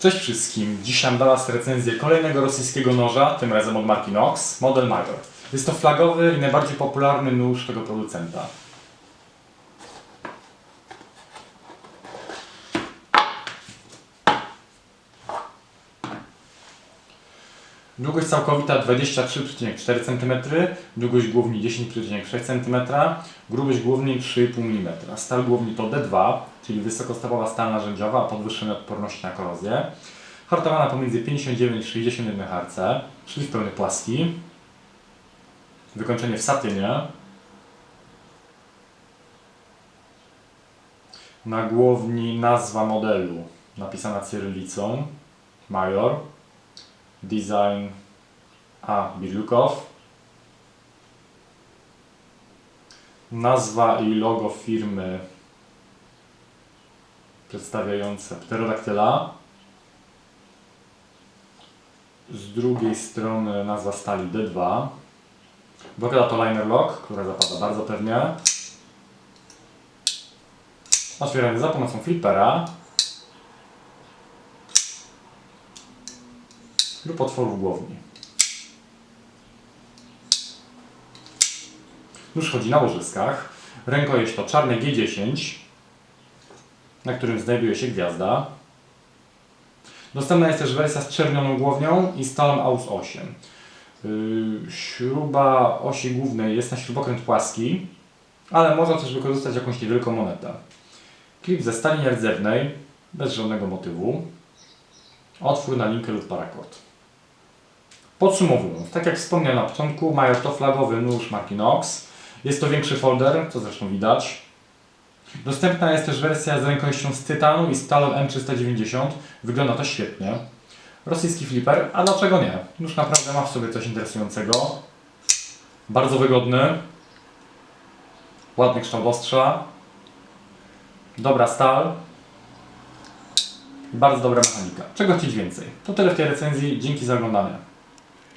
Cześć wszystkim. Dzisiaj mam dla Was recenzję kolejnego rosyjskiego noża, tym razem od marki Nox, model Major. Jest to flagowy i najbardziej popularny nóż tego producenta. Długość całkowita 23,4 cm, długość główni 10,6 cm, grubość główni 3,5 mm. Stal główni to D2, czyli wysokostawowa stal narzędziowa o podwyższonej odporności na korozję. Hartowana pomiędzy 59 i 61 Hz, szlif pełny płaski, wykończenie w satynie, na głowni nazwa modelu napisana cyrylicą, Major, design A. Birlukow, nazwa i logo firmy przedstawiające pterodaktyla, z drugiej strony nazwa stali D2. Blokada to liner lock, która zapada bardzo pewnie. Otwieranie za pomocą flippera lub otworu w głowni. Nóż chodzi na łożyskach. Rękojeść to czarne G10, na którym znajduje się gwiazda. Dostępna jest też wersja z czernioną głownią i stalą AUS 8. Yy, Śruba osi głównej jest na śrubokręt płaski, ale można też wykorzystać jakąś niewielką monetę. Klip ze stali nierdzewnej, bez żadnego motywu. Otwór na linkę lub parakord. Podsumowując, tak jak wspomniałem na początku, Major to flagowy nóż marki Nox. Jest to większy folder, co zresztą widać. Dostępna jest też wersja z rękojeścią z tytanu i stalą M390. Wygląda to świetnie. Rosyjski flipper, a dlaczego nie? Nóż naprawdę ma w sobie coś interesującego. Bardzo wygodny. Ładny kształt ostrza. Dobra stal. Bardzo dobra mechanika. Czego chcieć więcej? To tyle w tej recenzji. Dzięki za oglądanie.